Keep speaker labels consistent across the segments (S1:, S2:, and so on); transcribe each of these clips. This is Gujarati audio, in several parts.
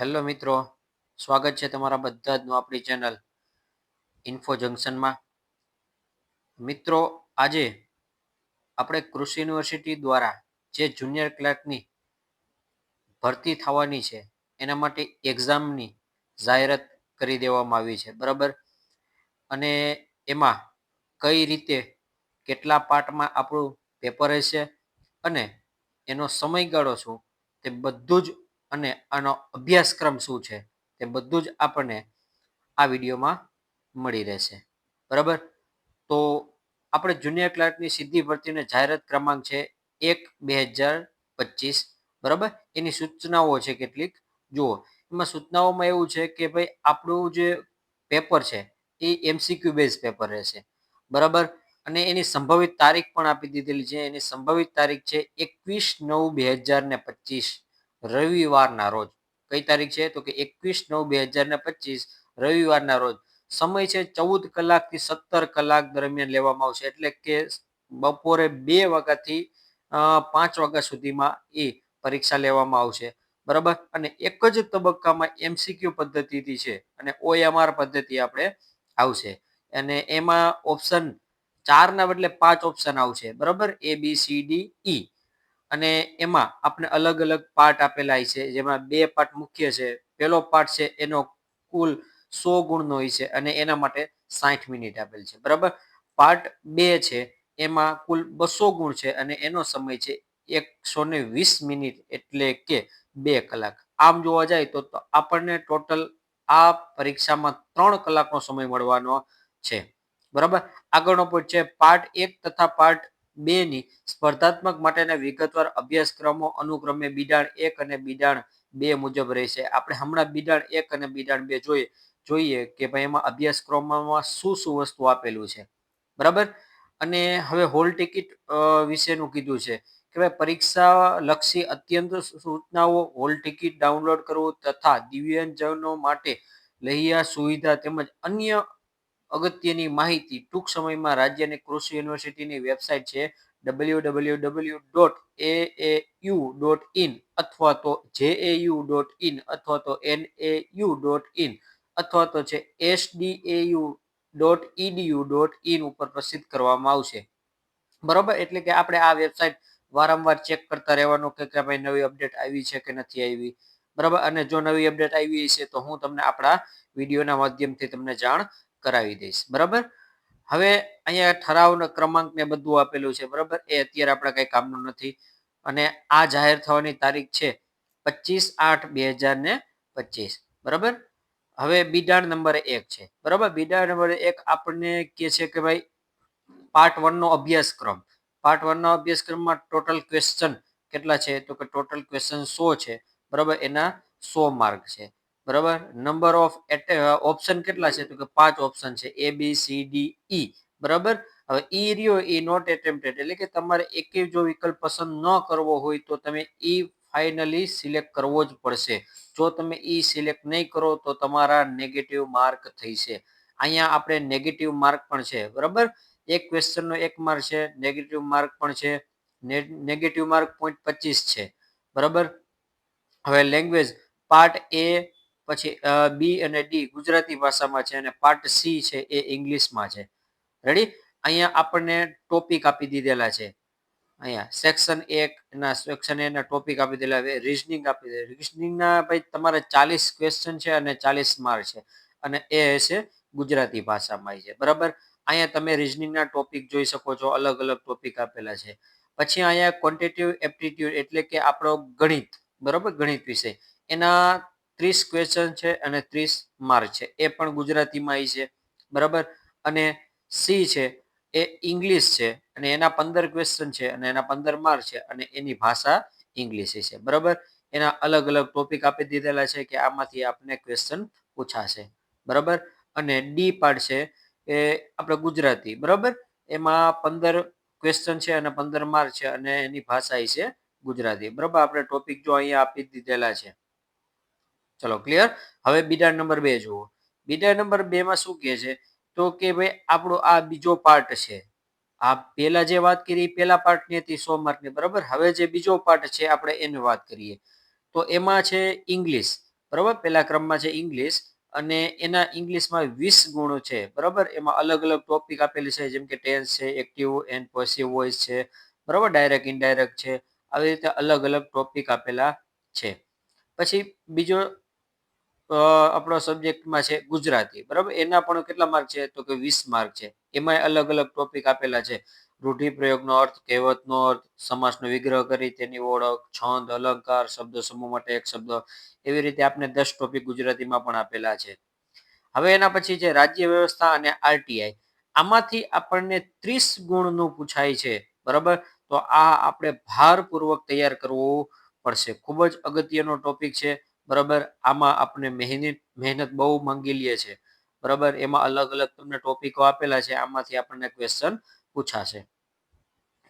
S1: હેલો મિત્રો, સ્વાગત છે તમારા બધા જનું આપણી ચેનલ ઇન્ફો જંકશનમાં. મિત્રો, આજે આપણે કૃષિ યુનિવર્સિટી દ્વારા જે જુનિયર ક્લાર્કની ભરતી થવાની છે, એના માટે એક્ઝામની જાહેરાત કરી દેવામાં આવી છે, બરાબર? અને એમાં કઈ રીતે કેટલા પાર્ટમાં આપણું પેપર હશે અને એનો સમયગાળો શું, તે બધું જ અને આનો અભ્યાસક્રમ શું છે તે બધું જ આપણને આ વિડીયોમાં મળી રહેશે. બરાબર? તો આપણે જુનિયર ક્લાર્કની સીધી ભરતીને જાહેરાત ક્રમાંક છે એક બે હજાર પચીસ. બરાબર? એની સૂચનાઓ છે કેટલીક? જુઓ, એમાં સૂચનાઓમાં એવું છે કે ભાઈ આપણું જે પેપર છે એ એમસીક્યુ બેઝ પેપર રહેશે. બરાબર? અને એની સંભવિત તારીખ પણ આપી દીધેલી છે. એની સંભવિત તારીખ છે એકવીસ નવ બે હજાર ને પચીસ. રવિવારના રોજ. કઈ તારીખ છે? તો કે એકવીસ નવ બે હજાર ને પચીસ, રવિવારના રોજ. સમય છે ચૌદ કલાકથી સત્તર કલાક દરમિયાન લેવામાં આવશે. એટલે કે બપોરે બે વાગ્યાથી પાંચ વાગ્યા સુધીમાં એ પરીક્ષા લેવામાં આવશે. બરાબર? અને એક જ તબક્કામાં એમસીક્યુ પદ્ધતિથી છે અને ઓએમઆર પદ્ધતિ આપણે આવશે. અને એમાં ઓપ્શન ચારના બદલે પાંચ ઓપ્શન આવશે. બરાબર? એ બી સી ડી ઈ અને એમાં આપણે અલગ અલગ પાર્ટ આપેલા છે. જેમાં બે પાર્ટ મુખ્ય છે. પહેલો પાર્ટ છે એનો કુલ સો ગુણનો હોય છે અને એના માટે સાઠ મિનિટ આપેલ છે. બરાબર? પાર્ટ બે છે એમાં કુલ બસો ગુણ છે અને એનો સમય છે એકસો વીસ મિનિટ એટલે કે બે કલાક. આમ જોવા જાય તો આપણને ટોટલ આ પરીક્ષામાં ત્રણ કલાકનો સમય મળવાનો છે. બરાબર? આગળનો પોઈન્ટ છે પાર્ટ એક તથા પાર્ટ બે ની સ્પર્ધાત્મક માટેના વિગતવાર અભ્યાસક્રમો અનુક્રમે બિડાણ એક અને બિડાણ બે મુજબ રહેશે. આપણે હમણાં બિડાણ એક અને બિડાણ બે જોઈએ જોઈએ કે ભાઈ એમાં અભ્યાસક્રમમાં શું શું વસ્તુ આપેલું છે. બરાબર? અને હવે હોલ ટિકિટ વિશેનું કીધું છે કે ભાઈ પરીક્ષા લક્ષી અત્યંત સૂચનાઓ હોલ ટિકિટ ડાઉનલોડ કરવું તથા દિવ્યાંગજનો માટે લહિયા સુવિધા તેમજ અન્ય અગત્યની માહિતી ટૂંક સમયમાં રાજ્યની કૃષિ યુનિવર્સિટીની વેબસાઇટ છે W W W dot A A U dot in અથવા તો J A U dot in અથવા તો N A U dot in અથવા તો છે S D A U dot E D U dot in ઉપર પ્રસિદ્ધ કરવામાં આવશે. બરોબર? એટલે કે આપણે આ વેબસાઇટ વારંવાર ચેક કરતા રહેવાનું કે ભાઈ નવી અપડેટ આવી છે કે નથી આવી. બરાબર? અને જો નવી અપડેટ આવી છે તો હું તમને આપણા વિડીયોના માધ્યમથી તમને જાણ કરાવી દઈશ. બરાબર? હવે અહીંયા ઠરાવનો ક્રમાંક ને બધું આપેલું છે, બરાબર? એ અત્યારે આપણે કઈ કામનું નથી. અને આ જાહેર થવાની તારીખ છે પચીસ આઠ બે હજાર ને પચીસ. બરાબર? હવે બીડા નંબર એક છે. બરાબર? બીડા નંબર એક આપણને કે છે કે ભાઈ પાર્ટ વન નો અભ્યાસક્રમ. પાર્ટ વન નો અભ્યાસક્રમમાં ટોટલ ક્વેશ્ચન કેટલા છે? તો કે ટોટલ ક્વેશ્ચન સો છે. બરાબર? એના સો માર્ક છે. બરાબર? નંબર ઓફ ઓપ્શન કેટલા છે? તો કે પાંચ ઓપ્શન છે. એ બી સી ડી ઈ બરાબર? હવે ઈ રહ્યો એ નોટ એટેમ્પટેડ એટલે કે તમારે એકે જો વિકલ્પ પસંદ ન કરવો હોય તો તમે ઈ ફાઇનલી સિલેક્ટ કરવો જ પડશે. જો તમે ઈ સિલેક્ટ નહીં કરો તો તમારા નેગેટિવ માર્ક થઈશે અહીંયા આપણે નેગેટિવ માર્ક પણ છે. બરાબર? એક ક્વેશ્ચનનો એક માર્ક છે. નેગેટિવ માર્ક પણ છે. નેગેટિવ માર્ક પોઈન્ટ પચીસ છે. બરાબર? હવે લેંગ્વેજ પાર્ટ એ પછી બી અને ડી ગુજરાતી ભાષામાં છે અને પાર્ટ સી છે એ ઇંગ્લિશમાં છે. રેડી અહીંયા આપણને ટોપિક આપી દીધેલા છે. અહીંયા સેક્શન એક ના સેક્શન એ ટોપિક આપી દેલા છે. રિઝનિંગ આપી દે રિઝનિંગના ભાઈ તમારે ચાલીસ ક્વેશ્ચન છે અને ચાલીસ માર્ક છે. અને એ હશે ગુજરાતી ભાષામાં છે. બરાબર? અહીંયા તમે રિઝનિંગના ટોપિક જોઈ શકો છો. અલગ અલગ ટોપિક આપેલા છે. પછી અહીંયા ક્વોન્ટિટિવ એપ્ટિટ્યુડ એટલે કે આપણો ગણિત. બરાબર? ગણિત વિષય એના ત્રીસ ક્વેશ્ચન છે અને ત્રીસ માર્ક છે. એ પણ ગુજરાતીમાં છે. બરાબર? અને સી છે, એ ઇંગ્લિશ છે અને એના પંદર ક્વેશ્ચન છે અને એના પંદર માર્ક છે અને એની ભાષા ઇંગ્લિશ છે. બરાબર? એના અલગ અલગ ટોપિક આપી દીધેલા છે કે આમાંથી આપને ક્વેશ્ચન પૂછાશે. બરાબર? અને ડી પાર્ટ છે એ આપણે ગુજરાતી. બરાબર? એમાં પંદર ક્વેશ્ચન છે અને પંદર માર્ક છે અને એની ભાષા છે ગુજરાતી. બરાબર? આપણે ટોપિક જો અહીંયા આપી દીધેલા છે. ચલો ક્લિયર હવે બીડા નંબર બે જુઓ. બીડા નંબર બે માં શું કહે છે? તો કે ભાઈ આપણો આ બીજો પાર્ટ છે. આ પેલા જે વાત કરી પેલા પાર્ટની હતી, સો માર્કની બરાબર? હવે જે બીજો પાર્ટ છે, આપણે એની વાત કરીએ. તો એમાં છે ઇંગ્લિશ બરાબર? પહેલા ક્રમમાં છે ઇંગ્લિશ અને એના ઇંગ્લિશમાં વીસ ગુણો છે, બરાબર? એમાં અલગ અલગ ટોપિક આપેલી છે, જેમ કે ટેન્સ છે એક્ટિવ એન્ડ પોસિવ વોઇસ છે, બરાબર? ડાયરેક્ટ ઇનડાયરેક્ટ છે. આવી રીતે અલગ અલગ ટોપિક આપેલા છે. પછી બીજો આપણો સબ્જેક્ટમાં છે ગુજરાતી. બરાબર? એના પણ કેટલા માર્ક છે? તો કે વીસ માર્ક છે. એમાં અલગ અલગ ટોપિક આપેલા છે. રૂઢિપ્રયોગનો અર્થ, કહેવતનો અર્થ સમાસનો વિગ્રહ કરી, તેની ઓળખ, છંદ, અલંકાર, શબ્દ સમૂહ માટે એક શબ્દ. એવી રીતે આપણે દસ ટોપિક ગુજરાતીમાં પણ આપેલા છે. હવે એના પછી છે રાજ્ય વ્યવસ્થા અને આરટીઆઈ આમાંથી આપણને ત્રીસ ગુણનું પૂછાય છે. બરાબર? તો આ આપણે ભારપૂર્વક તૈયાર કરવું પડશે. ખૂબ જ અગત્યનો ટોપિક છે. બરાબર? આમાં આપણે મહેનત મહેનત બહુ માંગી લે છે બરાબર? એમાં અલગ અલગ તમને ટોપિકો આપેલા છે, આમાંથી આપણને ક્વેશ્ચન પૂછાશે.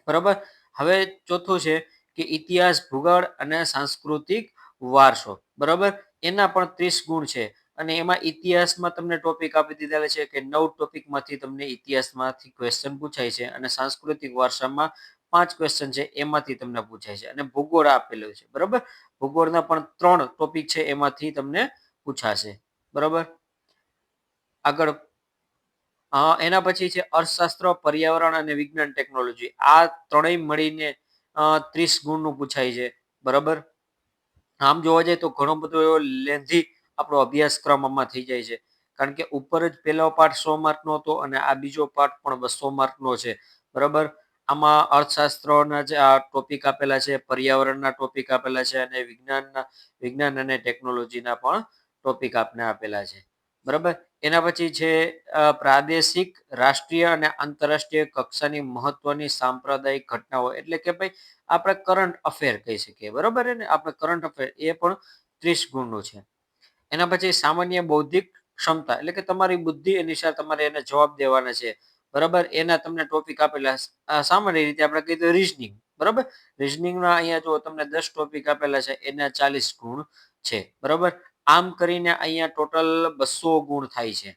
S1: બરાબર? હવે ચોથું છે કે ઇતિહાસ, ભૂગોળ અને સાંસ્કૃતિક વારસો. બરાબર? એના પણ ત્રીસ ગુણ છે. અને એમાં ઇતિહાસમાં તમને ટોપિક આપી દીધેલા છે કે નવ ટોપિકમાંથી તમને ઇતિહાસમાંથી ક્વેશ્ચન પૂછાય છે અને સાંસ્કૃતિક વારસામાં પાંચ ક્વેશ્ચન છે, એમાંથી તમને પૂછાય છે. અને ભૂગોળ આપેલું છે, બરાબર? ભૂગોળના પણ ત્રણ ટોપિક છે, એમાંથી તમને પૂછાશે. બરાબર? આગળ એના પછી છે, અર્થશાસ્ત્ર, પર્યાવરણ અને વિજ્ઞાન ટેકનોલોજી આ ત્રણેય મળીને ત્રીસ ગુણનું પૂછાય છે, બરાબર? આમ જોવા જાય તો ઘણો બધો એવો લેન્ધી આપણો અભ્યાસક્રમ આમાં થઈ જાય છે. કારણ કે ઉપર જ પહેલો પાઠ સો માર્કનો હતો અને આ બીજો પાઠ પણ બસો માર્કનો છે, બરાબર? આમાં અર્થશાસ્ત્રોના જે આ ટોપિક આપેલા છે, પર્યાવરણના ટોપિક આપેલા છે અને વિજ્ઞાનના, વિજ્ઞાન અને ટેકનોલોજીના પણ ટોપિક આપને આપેલા છે. બરાબર? એના પછી છે પ્રાદેશિક, રાષ્ટ્રીય અને આંતરરાષ્ટ્રીય કક્ષાની મહત્વની સાંપ્રદાયિક ઘટનાઓ એટલે કે ભાઈ આપણે કરંટ અફેર કહી શકીએ. બરાબર ને આપણે કરંટ અફેર એ પણ ત્રીસ ગુણનું છે. એના પછી સામાન્ય બૌદ્ધિક ક્ષમતા એટલે કે તમારી બુદ્ધિ અનુસાર તમારે એને જવાબ દેવાના છે. બરાબર? એના તમને ટોપિક આપેલા સામાન્ય રીતે આપણે કહીએ રીઝનિંગ બરાબર? રિઝનિંગના અહીંયા જો તમને દસ ટોપિક આપેલા છે, એના ચાલીસ ગુણ છે, બરાબર? આમ કરીને અહીંયા ટોટલ બસો ગુણ થાય છે.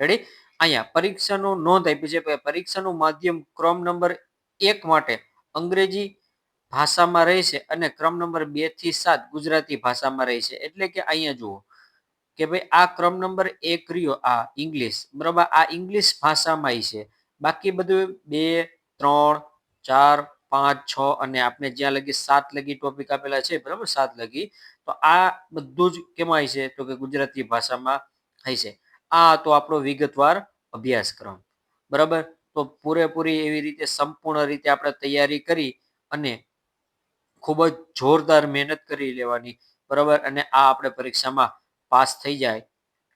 S1: રેડી અહીંયા પરીક્ષાનું નોંધ આપી છે પરીક્ષાનું માધ્યમ ક્રમ નંબર એક માટે અંગ્રેજી ભાષામાં રહેશે અને ક્રમ નંબર બેથી સાત ગુજરાતી ભાષામાં રહેશે. એટલે કે અહીંયા જુઓ કે ભાઈ આ ક્રમ નંબર એક રહ્યો આ ઇંગ્લિશ. બરાબર, આ ઇંગ્લિશ ભાષામાં છે. બાકી બધું બે, ત્રણ, ચાર, પાંચ, છ અને આપણે જ્યાં લગી સાત લગી ટોપિક આપેલા છે, બરાબર, સાત લગી, તો આ બધું જ કેમાં છે? તો કે ગુજરાતી ભાષામાં છે. આ તો આપણો વિગતવાર અભ્યાસક્રમ. બરાબર, તો પૂરેપૂરી એવી રીતે સંપૂર્ણ રીતે આપણે તૈયારી કરી અને ખૂબ જ જોરદાર મહેનત કરી લેવાની. બરાબર, અને આ આપણે પરીક્ષામાં પાસ થઈ જાય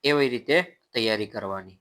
S1: એવી રીતે તૈયારી કરવાની.